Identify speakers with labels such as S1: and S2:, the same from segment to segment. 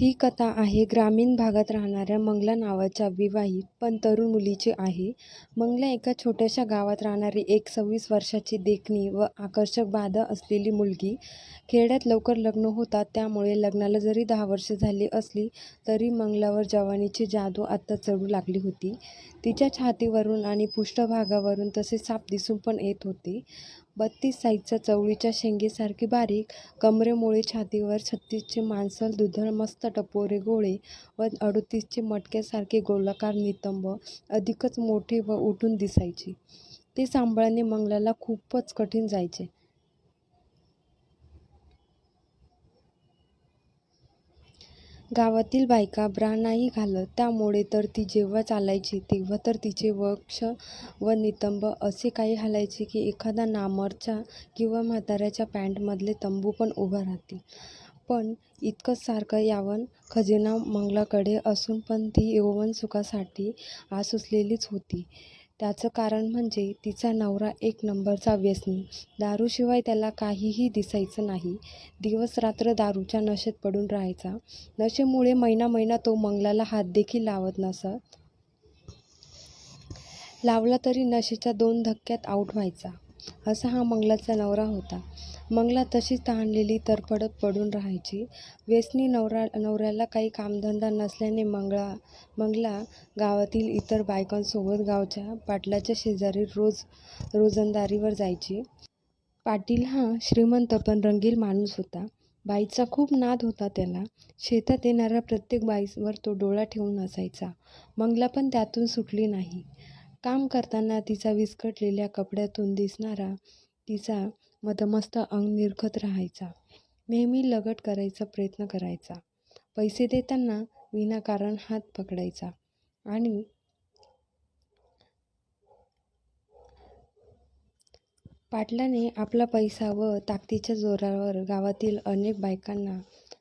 S1: ही कथा आहे ग्रामीण भागात राहणाऱ्या मंगला नावाच्या विवाहित पण तरुण मुलीची आहे. मंगला एका छोट्याशा गावात राहणारी एक सव्वीस वर्षाची देखणी व आकर्षक बाधा असलेली मुलगी. खेड्यात लवकर लग्न होतात त्यामुळे लग्नाला जरी दहा वर्षे झाली असली तरी मंगलावर जवानीची जादू आत्ता चढू लागली होती. तिच्या छातीवरून आणि पृष्ठभागावरून तसे साप दिसून पण येत होते. बत्तीस साईजच्या चवळीच्या शेंगेसारखी बारीक कमरेमुळे छातीवर छत्तीसचे मांसल दुधळ मस्त टपोरे गोळे व अडतीसचे मटक्यासारखे गोलाकार नितंब अधिकच मोठे व उठून दिसायचे. ते सांभाळणे मंगलाला खूपच कठीण जायचे. गावातील बायका ब्रा नाही घालत त्यामुळे तर ती जेव्हा चालायची तेव्हा तर तिचे वक्ष व नितंब असे काही हलायचे की एखादा नामरच्या किंवा म्हाताऱ्याच्या पँटमधले तंबू पण उभा राहतील. पण इतकंच सारखं यावन खजिना मंगलाकडे असून पण ती यौवनसुखासाठी आसुसलेलीच होती. त्याचं कारण म्हणजे तिचा नवरा एक नंबरचा व्यसनी. दारूशिवाय त्याला काहीही दिसायचं नाही. दिवसरात्र दारूच्या नशेत पडून राहायचा. नशेमुळे महिना महिना तो मंगलाला हातदेखील लावत नसत. लावला तरी नशेच्या दोन धक्क्यात आऊट व्हायचा. असा हा मंगलाचा नवरा होता. मंगला तशीच तहानलेली तरफडत पडून राहायची. व्यसनी नवरा नवऱ्याला काही कामधंदा नसल्याने मंगळा मंगला गावातील इतर बायकांसोबत गावच्या पाटलाच्या शेजारी रोज रोजंदारीवर जायची. पाटील हा श्रीमंत पण रंगील माणूस होता. बाईचा खूप नाद होता त्याला. शेतात येणाऱ्या प्रत्येक बाईवर तो डोळा ठेवून असायचा. मंगला पण त्यातून सुटली नाही. काम करताना तिचा विस्कटलेल्या कपड्यातून दिसणारा तिचा मदमस्त अंग निरखत राहायचा. नेहमी लगट करायचा प्रयत्न करायचा. पैसे देताना विनाकारण हात पकडायचा आणि पाटलाने आपला पैसा व ताकदीच्या जोरावर गावातील अनेक बायकांना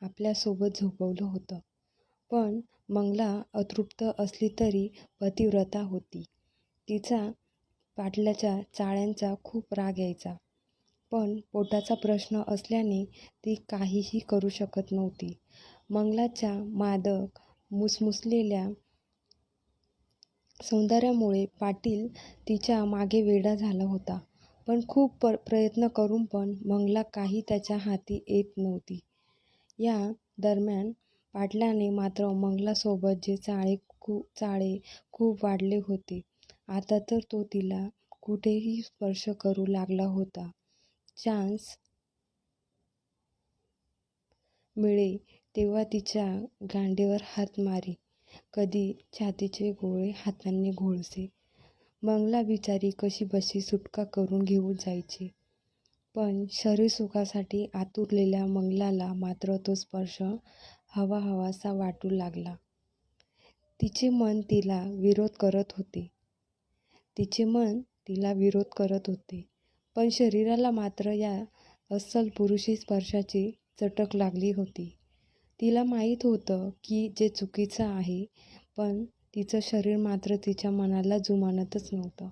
S1: आपल्यासोबत झोपवलं होतं. पण मंगला अतृप्त असली तरी पतिव्रता होती. तिचा पाटलाच्या चाळ्यांचा खूप राग यायचा. पण पोटाचा प्रश्न असल्याने ती काहीही करू शकत नव्हती. मंगलाच्या मादक मुसमुसलेल्या सौंदर्यामुळे पाटील तिच्यामागे वेडा झाला होता. पण खूप प्रयत्न करून पण मंगला काही त्याच्या हाती येत नव्हती. या दरम्यान पाटलाने मात्र मंगलासोबतचे चाळे खूप वाढले होते. आता तर तो तिला कुठेही स्पर्श करू लागला होता. चान्स मिळे तेव्हा तिच्या गांडीवर हात मारे कधी छातीचे गोळे हातांनी घोळसे. मंगला बिचारी कशीबशी सुटका करून घेऊन जायची. पण शरीरसुखासाठी आतुरलेल्या मंगलाला मात्र तो स्पर्श हवाहवासा वाटू लागला. तिचे मन तिला विरोध करत होते तिचे मन तिला विरोध करत होते. पण शरीराला मात्र या अस्सल पुरुषी स्पर्शाची चटक लागली होती. तिला माहीत होतं की जे चुकीचं आहे पण तिचं शरीर मात्र तिच्या मनाला जुमानतच नव्हतं.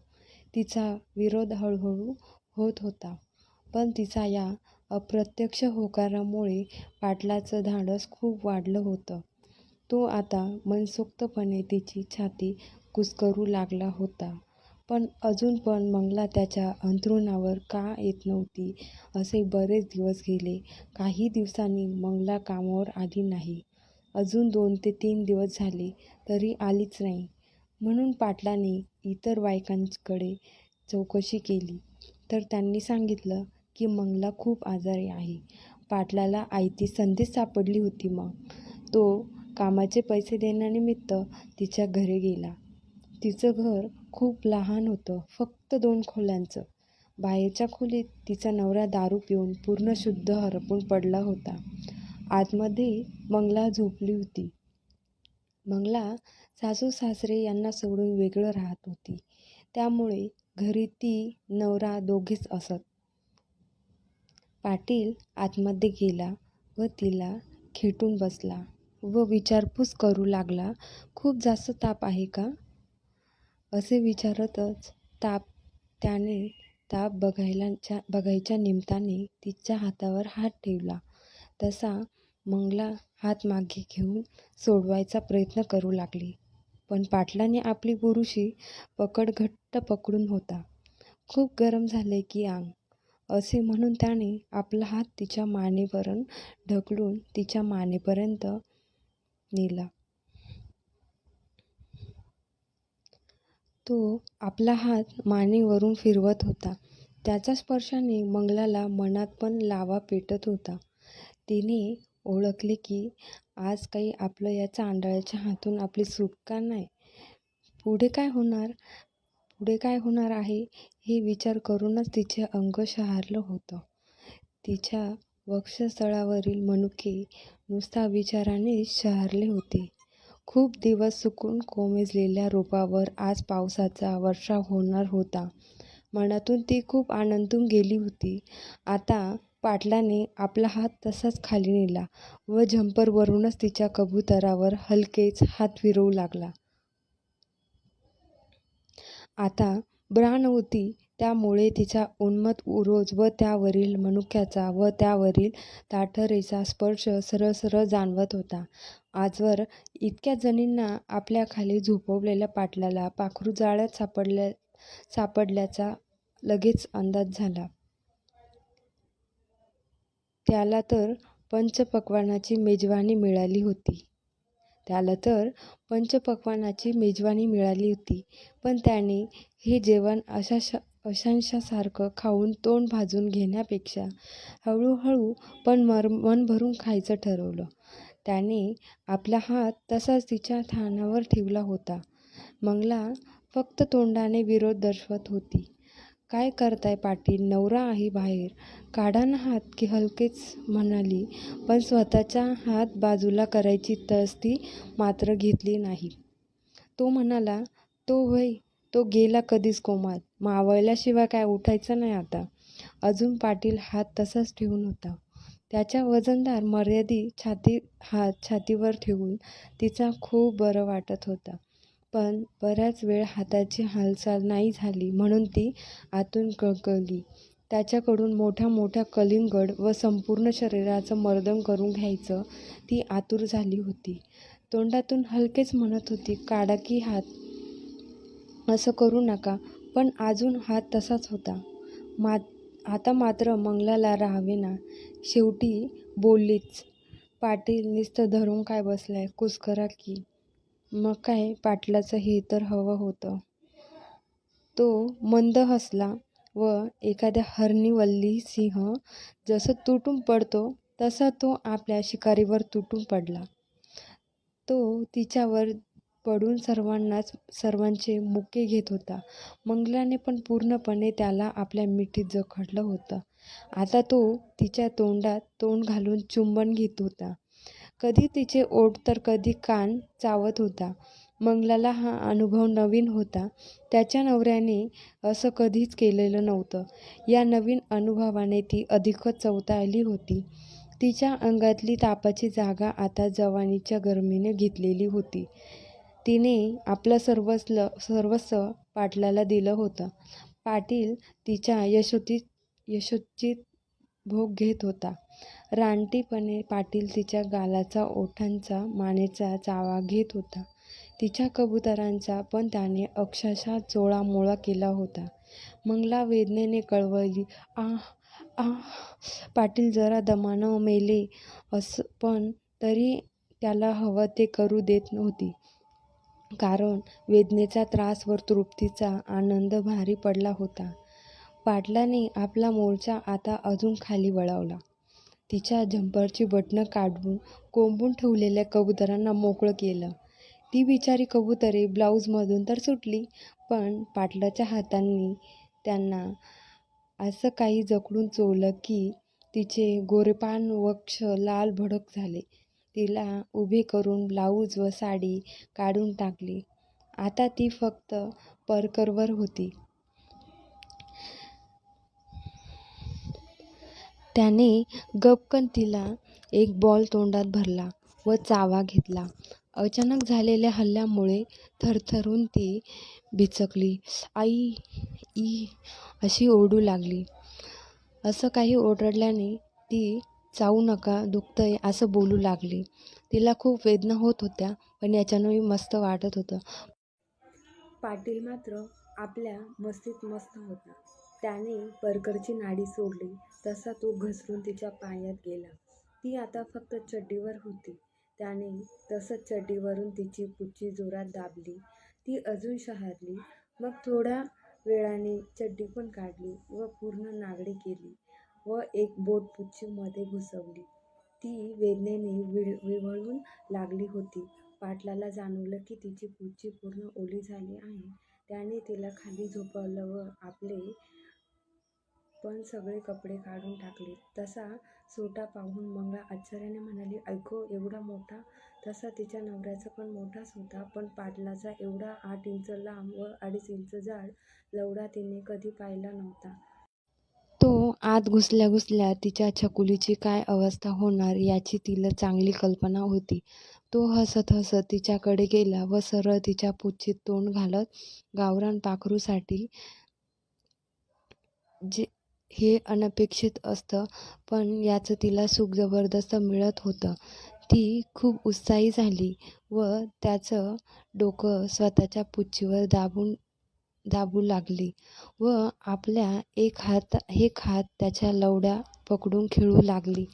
S1: तिचा विरोध हळूहळू होत होता. पण तिचा या अप्रत्यक्ष होकारामुळे पाटलाचं धाडस खूप वाढलं होतं. तो आता मनसोक्तपणे तिची छाती कुस्करू लागला होता. पण अजून पण मंगला त्याच्या अंथरुणावर का येत नव्हती असे बरेच दिवस गेले. काही दिवसांनी मंगला कामावर आली नाही. अजून दोन ते तीन दिवस झाले तरी आलीच नाही. म्हणून पाटलाने इतर बायकांकडे चौकशी केली तर त्यांनी सांगितलं की मंगला खूप आजारी आहे. पाटलाला आयती संधीच सापडली होती मग तो कामाचे पैसे देण्यानिमित्त तिच्या घरी गेला. तिचं घर खूप लहान होतं. फक्त दोन खोल्यांचं. बाहेरच्या खोलीत तिचा नवरा दारू पिऊन पूर्ण शुद्ध हरपून पडला होता. आतमध्ये मंगला झोपली होती. मंगला सासू-सासरे यांना सोडून वेगळं राहत होती. त्यामुळे घरी ती नवरा दोघेच असत. पाटील आतमध्ये गेला व तिला खेटून बसला व विचारपूस करू लागला. खूप जास्त ताप आहे का? असे विचारतच ताप त्याने ताप बघायलाच्या बघायच्या निमित्ताने तिच्या हातावर हात ठेवला. तसा मंगला हात मागे घेऊन सोडवायचा प्रयत्न करू लागली. पण पाटलाने आपली बुरुशी पकड घट्ट पकडून होता. खूप गरम झाले की अंग असे म्हणून त्याने आपला हात तिच्या मानेवरून ढकलून तिच्या मानेपर्यंत नेला. तो आपला हात मानेवरून फिरवत होता. त्याच्या स्पर्शाने मंगलाला मनात पण लावा पेटत होता. तिने ओळखले की आज काही आपलं या चांडाळ्याच्या हातून आपली सुटका नाही? पुढे काय होणार? पुढे काय होणार आहे? हे विचार करूनच तिचे अंग शहारलं होतं. तिच्या वक्षस्थळावरील मनुके नुसता विचाराने शहारले होते. खूप दिवस सुकून कोमेजलेल्या रोपावर आज पावसाचा वर्षाव होणार होता. मनातून ती खूप आनंदून गेली होती. आता पाटलाने आपला हात तसाच खाली नेला व झंपरवरूनच तिच्या कबुतरावर हलकेच हात फिरवू लागला. आता ब्राण होती त्यामुळे तिचा उन्मत उरोज व त्यावरील मनुक्याचा व त्यावरील ताठरेचा स्पर्श सरळ सरळ जाणवत होता. आजवर इतक्या जणींना आपल्याखाली झोपवलेल्या पाटलाला पाखरू जाळ्यात सापडल्या सापडल्याचा लगेच अंदाज झाला. त्याला तर पंचपक्वानाची मेजवानी मिळाली होती. त्याला तर पंचपक्वानाची मेजवानी मिळाली होती. पण त्याने हे जेवण अशा अशांशासारखं खाऊन तोंड भाजून घेण्यापेक्षा हळूहळू पण मर मन भरून खायचं ठरवलं. त्याने आपला हात तसाच तिच्या थानावर ठेवला होता. मंगला फक्त तोंडाने विरोध दर्शवत होती. काय करताय पाटील? नवरा आहे बाहेर. काढा ना हात की हलकेच म्हणाली. पण स्वतःचा हात बाजूला करायची तसदी मात्र घेतली नाही. तो म्हणाला तो होय तो गेला कधीच कोमात. मावळल्याशिवाय काय उठायचं नाही आता. अजून पाटील हात तसाच ठेवून होता. त्याच्या वजनदार मर्यादी छाती हात छातीवर ठेवून तिचा खूप बरं वाटत होता. पण बऱ्याच वेळ हाताची हालचाल नाही झाली म्हणून ती आतून कळकळली. त्याच्याकडून मोठ्या मोठ्या कलिंगड व संपूर्ण शरीराचं मर्दन करून घ्यायचं ती आतुर झाली होती. तोंडातून हलकेच म्हणत होती काढा की हात. असं करू नका. पण अजून हात तसाच होता. मा आता मात्र मंगलाला राहावे ना शेवटी बोललीच. पाटील नुसतं धरून काय बसलाय? कुस्करा की? मग काय? पाटलाचं हे तर हवं होतं. तो मंद हसला व एखाद्या हरणीवल्ली सिंह जसं तुटून पडतो तसा तो आपल्या शिकारीवर तुटून पडला. तो तिच्यावर पडून सर्वांनाच सर्वांचे मुके घेत होता. मंगलाने पण पूर्णपणे त्याला आपल्या मिठीत जखडलं होतं. आता तो तिच्या तोंडात तोंड घालून चुंबन घेत होता. कधी तिचे ओठ तर कधी कान चावत होता. मंगलाला हा अनुभव नवीन होता. त्याच्या नवऱ्याने असं कधीच केलेलं नव्हतं. या नवीन अनुभवाने ती अधिकच चवताळली होती. तिच्या अंगातली तापाची जागा आता जवानीच्या गरमीने घेतलेली होती. तिने आपलं सर्वस्ल सर्वस्व पाटलाला दिलं होतं. पाटील तिच्या यशोचित यशोचित भोग घेत होता. रानटीपणे पाटील तिच्या गालाचा ओठांचा मानेचा चावा घेत होता. तिच्या कबुतरांचा पण त्याने अक्षरशः चोळामोळा केला होता. मंगला वेदनेने कळवळली आह आह पाटील जरा दमानं मेले असं पण तरी त्याला हवं ते करू देत नव्हती. कारण वेदनेचा त्रास वर तृप्तीचा आनंद भारी पडला होता. पाटलाने आपला मोर्चा आता अजून खाली वळवला. तिच्या झंपरची बटणं काढून कोंबून ठेवलेल्या कबुतरांना मोकळं केलं. ती बिचारी कबुतरे ब्लाऊजमधून तर सुटली पण पाटलाच्या हातांनी त्यांना असं काही जखडून चोळलं की तिचे गोरेपान वक्ष लाल भडक झाले. तिला उभे करून ब्लाऊज व साडी काढून टाकली. आता ती फक्त परकरवर होती. त्याने गपकन तिला एक बॉल तोंडात भरला व चावा घेतला. अचानक झालेल्या हल्ल्यामुळे थरथरून ती बिचकली. आई ई अशी ओरडू लागली. असं काही ओरडल्याने ती चावू नका दुखतंय असं बोलू लागली. तिला खूप वेदना होत होत्या पण याच्यानंही मस्त वाटत होतं. पाटील मात्र आपल्या मस्तीत मस्त होता. त्याने परकरची नाडी सोडली तसा तो घसरून तिच्या पायात गेला. ती आता फक्त चड्डीवर होती. त्याने तसंच चड्डीवरून तिची पुच्ची जोरात दाबली. ती अजून शहारली. मग थोड्या वेळाने चड्डी पण काढली व पूर्ण नागडी केली. व एक बोट पुच्छीमध्ये घुसवली. ती वेदनेने विळ विवळून लागली होती. पाटलाला जाणवलं की तिची पुच्छी पूर्ण ओली झाली आहे. त्याने तिला खाली झोपवलं व आपले पण सगळे कपडे काढून टाकले. तसा सोटा पाहून मंगळा आश्चर्याने म्हणाली ऐको एवढा मोठा? तसा तिच्या नवऱ्याचा पण मोठाच होता. पण पाटलाचा एवढा आठ इंच लांब व अडीच इंच जाड लवडा तिने कधी पाहिला नव्हता. आत घुसल्या घुसल्या तिच्या छकुलीची काय अवस्था होणार याची तिला चांगली कल्पना होती. तो हसत हसत तिच्याकडे गेला व सरळ तिच्या पुच्छीत तोंड घालत गावरान पाखरूसाठी जे हे अनपेक्षित असतं पण याचं तिला सुख जबरदस्त मिळत होतं. ती खूप उत्साही झाली व त्याचं डोकं स्वतःच्या पुच्छीवर दाबून दाबू लागली व आपल्या एक हात एक हात त्याच्या लवड्या पकडून खेळू लागली.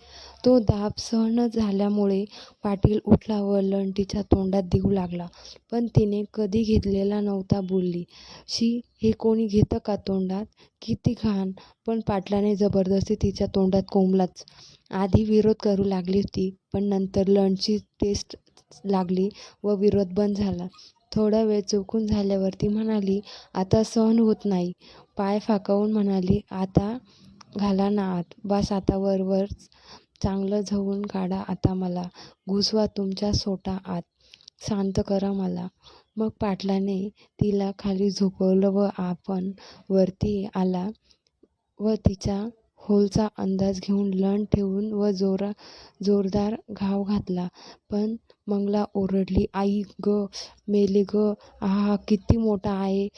S1: तो दाब सहन झाल्यामुळे पाटील उठला व लंटीच्या तोंडात देऊ लागला. पण तिने कधी घेतलेला नव्हता बोलली. शी हे कोणी घेतं का तोंडात? किती घाण. पण पाटलाने जबरदस्ती तिच्या तोंडात कोंबलाच. आधी विरोध करू लागली होती पण नंतर लंडची टेस्ट लागली व विरोध बंद झाला. थोडा वेळ चुकून झाल्यावर ती म्हणाली आता सहन होत नाही. पाय फाकावून म्हणाली आता घाला ना आत. बस आता वरवर चांगलं झवून काढा आता मला. घुसवा तुमच्या सोटा आत. शांत करा मला. मग पाटलाने तिला खाली झोपवलं व आपण वरती आला व तिच्या होलचा अंदाज घेऊन लन ठेवून व जोरा जोरदार घाव घातला. पण मंगला ओरडली आई ग मेले ग आहा किती मोठा आहे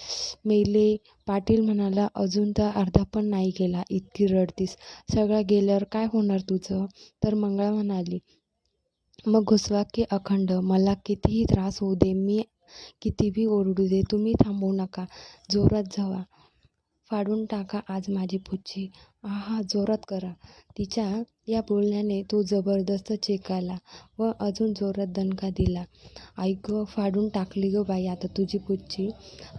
S1: मेले. पाटील म्हणाला अजून तर अर्धा पण नाही केला इतकी रडतीस. सगळा गेल्यावर काय होणार तुझं? तर मंगळा म्हणाली मग घुसवा की अखंड मला कितीही त्रास होऊ दे मी कितीही ओरडू दे तुम्ही थांबू नका. जोरात जावा. फाडून टाका आज माझी पुच्ची आहा जोरात करा. तिच्या या बोलण्याने तो जबरदस्त चेकाला व अजून जोरात दणका दिला. ऐक गं फाडून टाकली गं बाई आता तुझी पुच्ची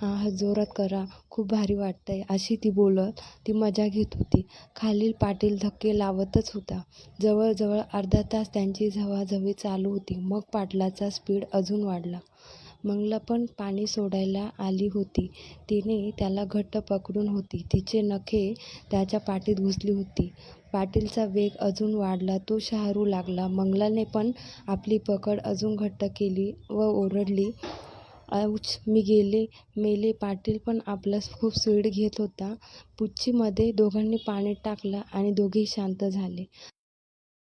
S1: आहा जोरात करा. खूप भारी वाटतंय. अशी ती बोलत ती मजा घेत होती. खालील पाटील धक्के लावतच होता. जवळजवळ अर्धा तास त्यांची झवाझवी चालू होती. मग पाटलाचा स्पीड अजून वाढला. मंगला पण पाणी सोडायला आली होती. तिने त्याला घट्ट पकडून होती. तिचे नखे त्याच्या पाठीत घुसली होती. पाटीलचा वेग अजून वाढला. तो शहारू लागला. मंगलाने पण आपली पकड अजून घट्ट केली व ओरडली औच मी गेले मेले. पाटील पण आपला खूप स्पीड घेत होता. पुच्चीमध्ये दोघांनी पाणी टाकलं आणि दोघेही शांत झाले.